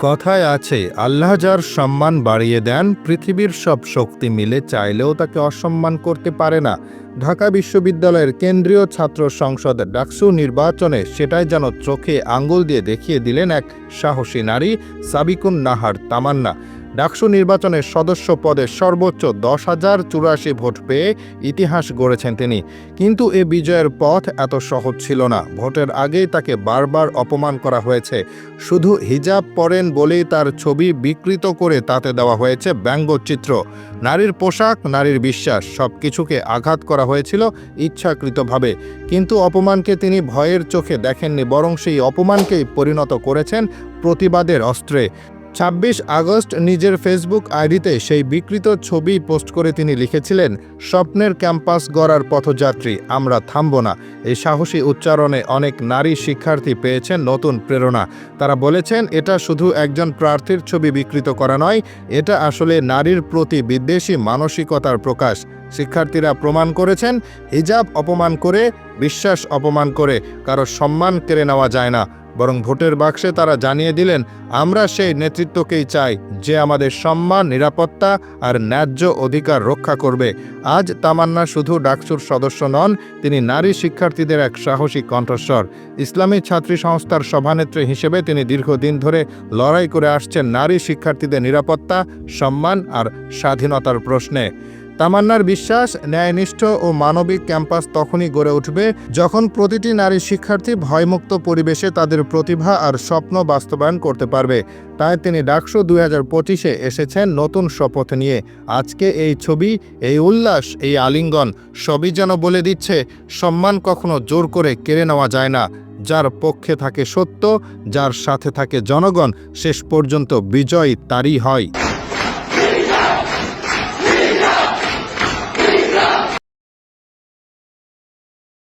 কথায় আছে, আল্লাহ যার সম্মান বাড়িয়ে দেন, পৃথিবীর সব শক্তি মিলে চাইলেও তাকে অসম্মান করতে পারে না। ঢাকা বিশ্ববিদ্যালয়ের কেন্দ্রীয় ছাত্র সংসদ ডাকসু নির্বাচনে সেটাই যেন চোখে আঙ্গুল দিয়ে দেখিয়ে দিলেন এক সাহসী নারী, সাবিকুন নাহার তামান্না। ডাকসু নির্বাচনের সদস্য পদে সর্বোচ্চ দশ হাজার চুরাশি ভোট পেয়ে ইতিহাস গড়েছেন তিনি। কিন্তু এ বিজয়ের পথ এত সহজ ছিল না। ভোটের আগেই তাকে বারবার অপমান করা হয়েছে। শুধু হিজাব পরেন বলেই তার ছবি বিকৃত করে তাতে দেওয়া হয়েছে ব্যঙ্গচিত্র। নারীর পোশাক, নারীর বিশ্বাস সব কিছুকে আঘাত করা হয়েছিল ইচ্ছাকৃতভাবে। কিন্তু অপমানকে তিনি ভয়ের চোখে দেখেননি, বরং সেই অপমানকেই পরিণত করেছেন প্রতিবাদের অস্ত্রে। ছাব্বিশ আগস্ট নিজের ফেসবুক আইডিতে সেই বিকৃত ছবি পোস্ট করে তিনি লিখেছিলেন, স্বপ্নের ক্যাম্পাস গড়ার পথযাত্রী, আমরা থামব না। এই সাহসী উচ্চারণে অনেক নারী শিক্ষার্থী পেয়েছেন নতুন প্রেরণা। তারা বলেছেন, এটা শুধু একজন প্রার্থীর ছবি বিকৃত করা নয়, এটা আসলে নারীর প্রতি বিদ্বেষী মানসিকতার প্রকাশ। শিক্ষার্থীরা প্রমাণ করেছেন, হিজাব অপমান করে, বিশ্বাস অপমান করে, কারও সম্মান কেড়ে নেওয়া যায় না। বরং ভোটের বাক্সে তারা জানিয়ে দিলেন, আমরা সেই নেতৃত্বকেই চাই, যে আমাদের সম্মান, নিরাপত্তা আর ন্যায্য অধিকার রক্ষা করবে। আজ তামান্না শুধু ডাকসুর সদস্য নন, তিনি নারী শিক্ষার্থীদের এক সাহসী কণ্ঠস্বর। ইসলামী ছাত্রী সংস্থার সভানেত্রী হিসেবে তিনি দীর্ঘদিন ধরে লড়াই করে আসছেন নারী শিক্ষার্থীদের নিরাপত্তা, সম্মান আর স্বাধীনতার প্রশ্নে। তামান্নার বিশ্বাস, ন্যায়নিষ্ঠ ও মানবিক ক্যাম্পাস তখনই গড়ে উঠবে যখন প্রতিটি নারী শিক্ষার্থী ভয়মুক্ত পরিবেশে তাদের প্রতিভা আর স্বপ্ন বাস্তবায়ন করতে পারবে। তাই তিনি ডাকসু দুই হাজার পঁচিশে এসেছেন নতুন শপথ নিয়ে। আজকে এই ছবি, এই উল্লাস, এই আলিঙ্গন সবই যেন বলে দিচ্ছে, সম্মান কখনো জোর করে কেড়ে নেওয়া যায় না। যার পক্ষে থাকে সত্য, যার সাথে থাকে জনগণ, শেষ পর্যন্ত বিজয় তারই হয়।